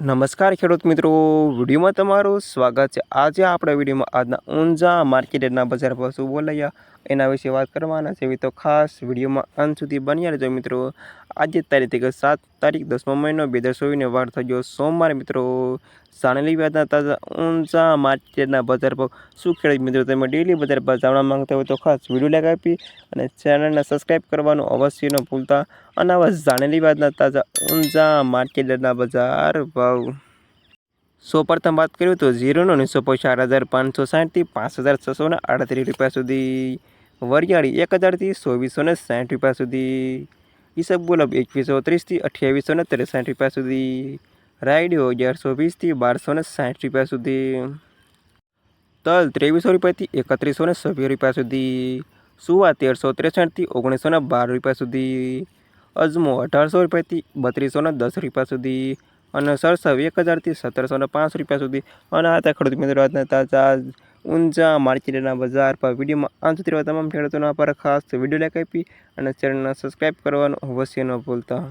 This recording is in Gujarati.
નમસ્કાર ખેડૂત મિત્રો, વિડીયોમાં તમારું સ્વાગત છે. આજે આપણે વિડીયોમાં આજના ઊંઝા માર્કેટના બજાર પર શું બોલાયા, એના વિશે વાત કરવાના છે. તો ખાસ વિડીયોમાં અંત સુધી બન્યા રહેજો મિત્રો. આજે તારીખ સાત તારીખ દસમો મહિનો, બે હજાર ચોવીસને વાર થઈ ગયો સોમવારે મિત્રો. સાણેલી વ્યાજના તાજા ઊંઝા માર્કેટના બજાર પર શું ખેડૂત મિત્રો, તમે ડેલી બજાર પર જાણવા માંગતા હોય તો ખાસ વીડિયો લાઈક આપી અને ચેનલને સબસ્ક્રાઈબ કરવાનું અવશ્ય ન ભૂલતા. અને આવા જાણેલી વાતના તાજા ઊંઝા માર્કેટના બજાર ભાવ સો પ્રથમ વાત કરીએ તો ઝીરોનો નીસો ચાર હજાર પાંચસો સાઠથી પાંચ હજાર છસો ને આડત્રીસ રૂપિયા સુધી. વરિયાળી એક હજારથી ચોવીસો ને સાઠ રૂપિયા સુધી. ઈસબ ગુલાબ એકવીસો ત્રીસથી અઠ્યાવીસો ને ત્રેસાઠ રૂપિયા સુધી. રાયડીઓ અગિયારસો વીસથી બારસો ને સાઠ રૂપિયા સુધી. તલ ત્રેવીસો રૂપિયાથી એકત્રીસો ને છવ્વીસ રૂપિયા સુધી. સુવા તેરસો ત્રેસઠથી ઓગણીસો ને બાર રૂપિયા સુધી. અજમો અઢારસો રૂપિયાથી બત્રીસો ને દસ રૂપિયા સુધી. અને સરસવ એક હજારથી સત્તરસો ને પાંચ રૂપિયા સુધી. અને આ ખેડૂત મિત્રો આજના તાજા ઊંઝા માર્કેટના બજાર પર. વિડીયોમાં આમ સુધી તમામ ખેડૂતોના પર ખાસ વીડિયો લાઈક આપી અને ચેનલને સબસ્ક્રાઈબ કરવાનું અવશ્ય ન ભૂલતા.